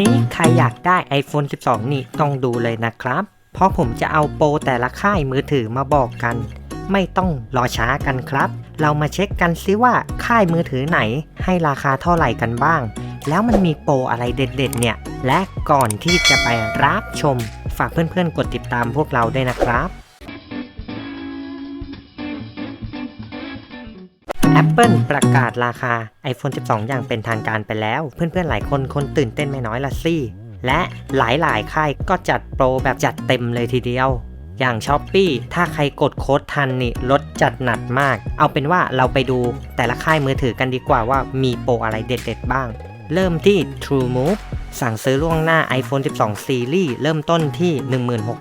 นี้ใครอยากได้ iPhone 12 นี่ต้องดูเลยนะครับ เพราะผมจะเอาโปรแต่ละค่ายมือถือมาบอกกัน ไม่ต้องรอช้ากันครับ เรามาเช็คกันซิว่าค่ายมือถือไหนให้ราคาเท่าไหร่กันบ้าง แล้วมันมีโปรอะไรเด็ดๆ เนี่ย และก่อนที่จะไปรับชม ฝากเพื่อนๆกดติดตามพวกเราด้วยนะครับ Apple ประกาศราคา iPhone 12 อย่างเป็นทางการไปแล้ว เพื่อนๆ หลายคนคนตื่นเต้นไม่น้อยละสิ และหลายๆ ค่ายก็จัดโปรแบบจัดเต็มเลยทีเดียว อย่าง s h อ p e e ถ้าใครกดโค้ดทันนี่ลดจัดหนักมาก เอาเป็นว่าเราไปดูแต่ละค่ายมือถือกันดีกว่าว่ามีโปรอะไรเด็ดๆบ้าง เริ่มที่ TrueMove สั่งซื้อล่วงหน้า iPhone 12 Series เริ่มต้นที่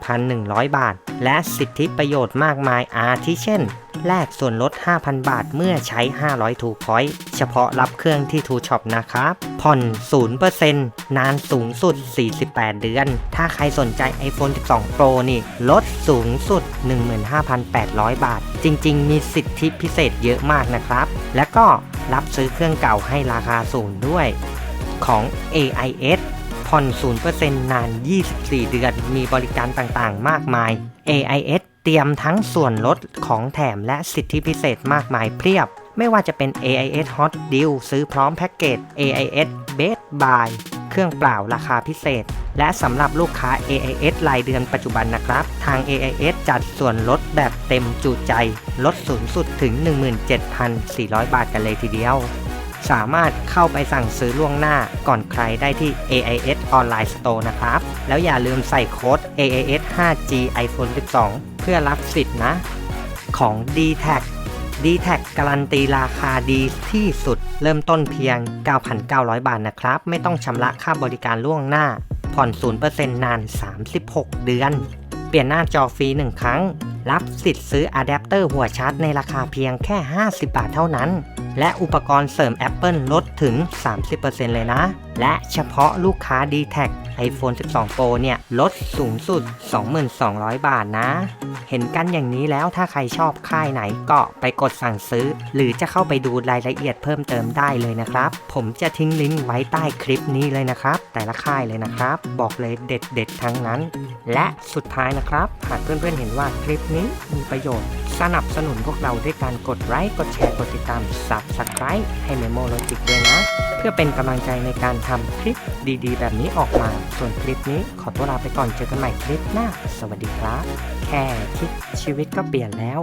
16,100 บาท และสิทธิประโยชน์มากมายอาทิเช่น แลกส่วนลด 5,000 บาทเมื่อใช้ 500 ทูพอยต์เฉพาะรับเครื่องที่ทูช็อปนะครับ ผ่อน 0%นานสูงสุด 48 เดือน ถ้าใครสนใจ iPhone 12 Pro นี่ ลดสูงสุด 15,800 บาท จริง ๆ มีสิทธิพิเศษเยอะมากนะครับ และก็รับซื้อเครื่องเก่าให้ราคาสูงด้วย ของ AIS ผ่อน 0%นาน 24 เดือน มีบริการต่างๆ มากมาย AIS เตรียมทั้งส่วนลดของแถมและสิทธิพิเศษมากมายเพียบ ไม่ว่าจะเป็น AIS Hot Deal ซื้อพร้อมแพ็กเกจ AIS Best Buy เครื่องเปล่าราคาพิเศษ และสำหรับลูกค้า AIS รายเดือนปัจจุบันนะครับ ทาง AIS จัดส่วนลดแบบเต็มจุใจ ลดสูงสุดถึง 17,400 บาทกันเลยทีเดียว สามารถเข้าไปสั่งซื้อล่วงหน้าก่อนใครได้ที่ AIS Online Store นะครับ แล้วอย่าลืมใส่โค้ด AIS 5G iPhone 12 เพื่อรับสิทธิ์นะ ของ d t a c d t a c การันตีราคาดีที่สุด เริ่มต้นเพียง 9,900 บาทนะครับ ไม่ต้องชำระค่าบริการล่วงหน้า ผ่อน 0%นาน 36 เดือน เปลี่ยนหน้าจอฟรี 1 ครั้ง รับสิทธิ์ซื้ออะแดปเตอร์หัวชาร์จในราคาเพียงแค่ 50 บาทเท่านั้น และอุปกรณ์เสริม Apple ลดถึง 30%เลยนะ และเฉพาะลูกค้า d t แท iPhone 12 Pro เนี่ย ลดสูงสุด 22,000บาทนะ เห็นกันอย่างนี้แล้วถ้าใครชอบค่ายไหนก็ไปกดสั่งซื้อ หรือจะเข้าไปดูรายละเอียดเพิ่มเติมได้เลยนะครับ ผมจะทิ้งลิงก์ไว้ใต้คลิปนี้เลยนะครับ แต่ละค่ายเลยนะครับ บอกเลยเด็ดๆทั้งนั้น และสุดท้ายนะครับ หากเพื่อนๆเห็นว่าคลิปนี้มีประโยชน์ สนับสนุนพวกเราด้วยการกดไลค์กดแชร์กดติดตาม Subscribe ให้ Memo Logic ด้วยนะ เพื่อเป็นกำลังใจในการทำคลิปดีๆ แบบนี้ออกมา ส่วนคลิปนี้ขอตัวลาไปก่อนเจอกันใหม่คลิปหน้า สวัสดีครับ แค่คิดชีวิตก็เปลี่ยนแล้ว